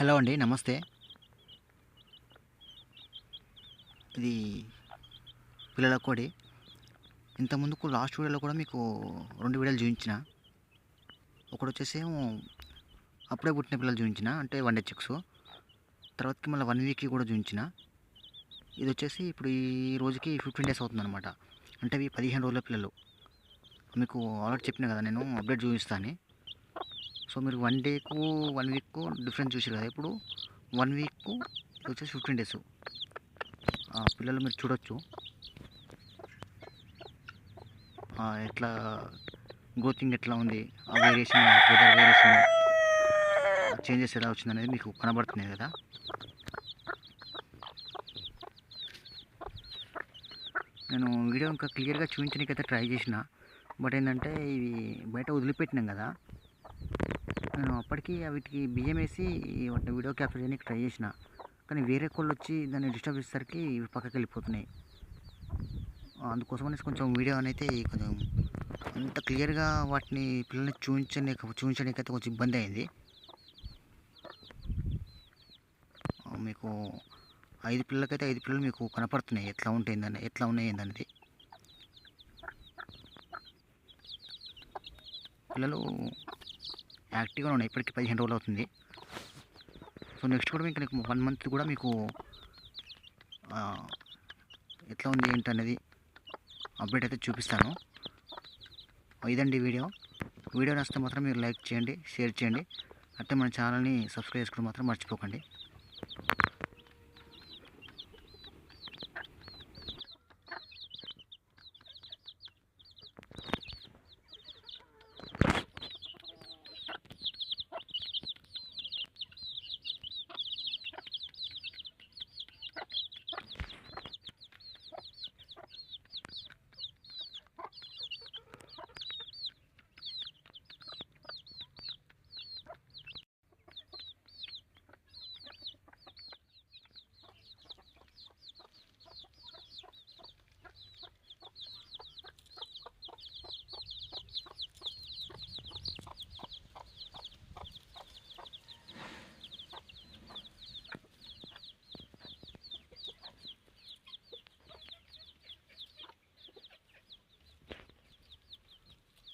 Hello అండి నమస్తే. ఇది పిల్లల కోడి. ఇంతకుముందుకు లాస్ట్ వీడియోలో కూడా మీకు రెండు వీడియోలు చూపించిన. ఒకటి వచ్చేసేమో అప్పుడే పుట్టిన పిల్లలు చూపించిన అంటే వన్ డే చిక్స్. తర్వాతకి మళ్ళీ వన్ వీక్కి కూడా చూపించిన. ఇది వచ్చేసి ఇప్పుడు ఈ రోజుకి ఫిఫ్టీన్ డేస్ అవుతుంది అనమాట అంటే ఇవి పదిహేను రోజుల పిల్లలు. మీకు ఆల్రెడీ చెప్పిన కదా నేను అప్డేట్ చూపిస్తాను. సో మీరు వన్ డేకు వన్ వీక్కు డిఫరెన్స్ చూసారు కదా. ఇప్పుడు వన్ వీక్ వచ్చేసి ఫిఫ్టీన్ డేస్. పిల్లలు మీరు చూడొచ్చు. ఎట్లా గ్రోతింగ్ ఎట్లా ఉంది ఆ వేరియేషన్ వెదర్ వేరియేషన్ చేంజెస్ ఎలా వచ్చింది అనేది మీకు కనబడుతున్నాయి కదా. నేను వీడియో ఇంకా క్లియర్గా చూపించడానికి అయితే ట్రై చేసిన. బట్ ఏంటంటే ఇవి బయట వదిలిపెట్టినాం కదా. నేను అప్పటికి వీటికి బియ్యం వేసి వాటిని వీడియో క్యాప్చర్ చేయడానికి ట్రై చేసిన. కానీ వేరే కోళ్ళు వచ్చి దాన్ని డిస్టర్బ్ చేసేసరికి ఇవి పక్కకి వెళ్ళిపోతున్నాయి. అందుకోసం అనేసి కొంచెం వీడియో అనేది కొంచెం అంత క్లియర్గా వాటిని పిల్లల్ని చూపించని చూపించడానికి అయితే కొంచెం ఇబ్బంది అయింది. మీకు ఐదు పిల్లలకైతే ఐదు పిల్లలు మీకు కనపడుతున్నాయి. ఎట్లా ఉంటుందని ఎట్లా ఉన్నాయి ఏందనేది. పిల్లలు యాక్టివ్గా ఉన్నాయి ఇప్పటికి పదిహేను రోజులు అవుతుంది. సో నెక్స్ట్ కూడా మీకు నీకు వన్ మంత్ కూడా మీకు ఎట్లా ఉంది ఏంటి అనేది అప్డేట్ అయితే చూపిస్తాను. ఇదండి వీడియో. వీడియో నచ్చితే మాత్రం మీరు లైక్ చేయండి షేర్ చేయండి. అంటే మన ఛానల్ని సబ్స్క్రైబ్ చేసుకోవడం మాత్రం మర్చిపోకండి.